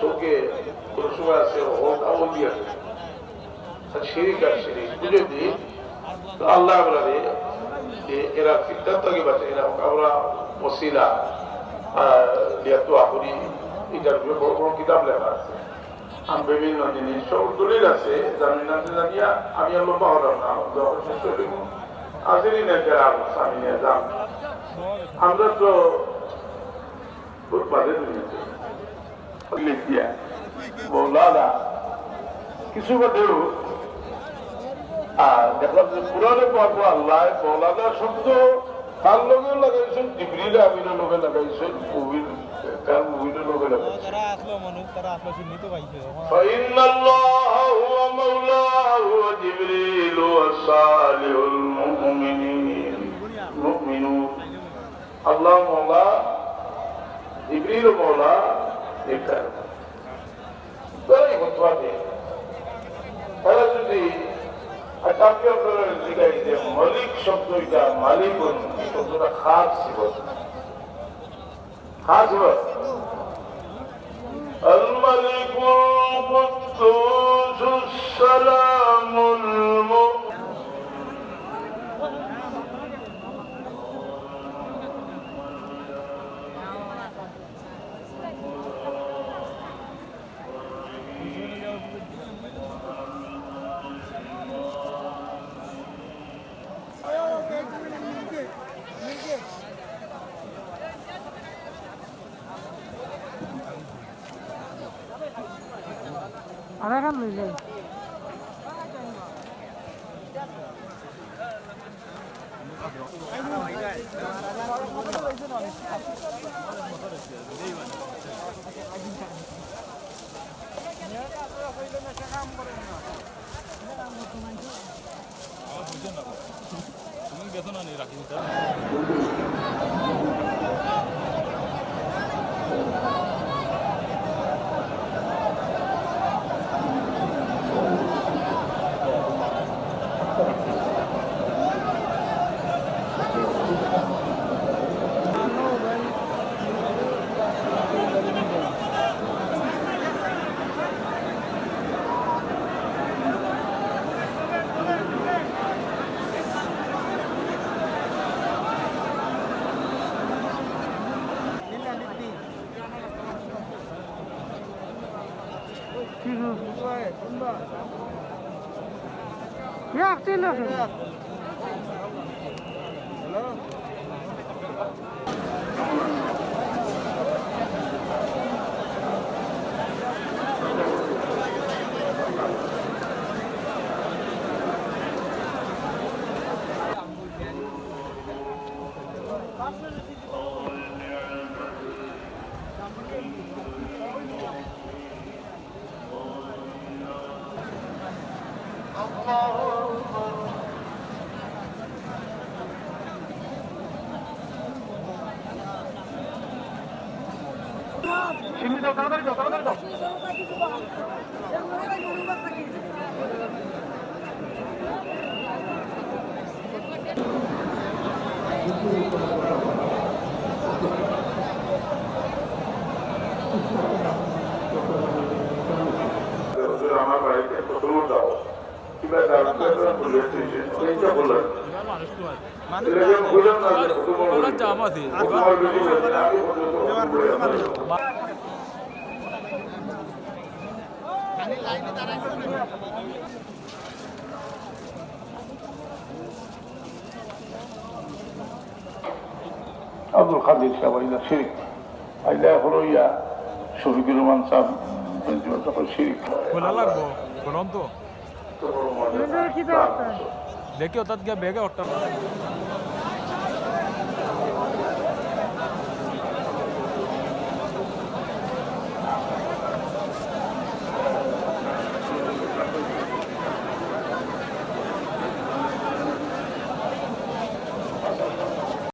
চোখে কোনো সময় আছে আছে। শিরিক আর শিরিক বুঝে দিই তো আল্লাহ আমরা এরা বাঁচে, এরা আমরা মসিলা আপনি এটার বড় বড় কিতাব লেখা আছে। আমি বিভিন্ন জিনিস, সব দলিল আছে জানি না জানিয়া আমি আর না যখন শেষ আমি নিয়ে যান। আমরা তো বাজে লিখিয়া মৌলানা কিছু বাদেও আর দেখলাম যে পুরানো পাবো আল্লাহ মৌলানা শব্দ তার লগে লাগাইছেন ডিগ্রিল আমিনের লগে লাগাইছেন মুভির তার মুভির লগে লাগাইছেন। যারা আসলো মানুষ তারা আসলো চিহ্নিত পাইছে فإن الله هو مولاه وجبريل وصالح المؤمنين مؤمنون الله مولا جبريل مولا এটার তারাই ফতোয়া দেয় তারা যদি আচার্য আপনারা জিগাই যে মালিক শব্দটা মালিক শব্দটা খাস ছিল খাস হলো الملك القدوس السلام আর এখন লই যাই তুমি বেতন আনি রাখি 찔러. 약 찔러서. প্রথম দাও কিংবা ডাক্তার এইটা বললেন এটা যেন বুঝলাম না যে প্রথম ওরা জাম আছে। প্রথম বেশি বলেছেন আমি প্রথম আব্দুল খাদির সাহেব আইলা শিরিক। আইলা হলো ইয়া শফিকুর রহমান সাহেব তখন শিরিক। দেখি ওটাত গিয়ে বেগে ওটা।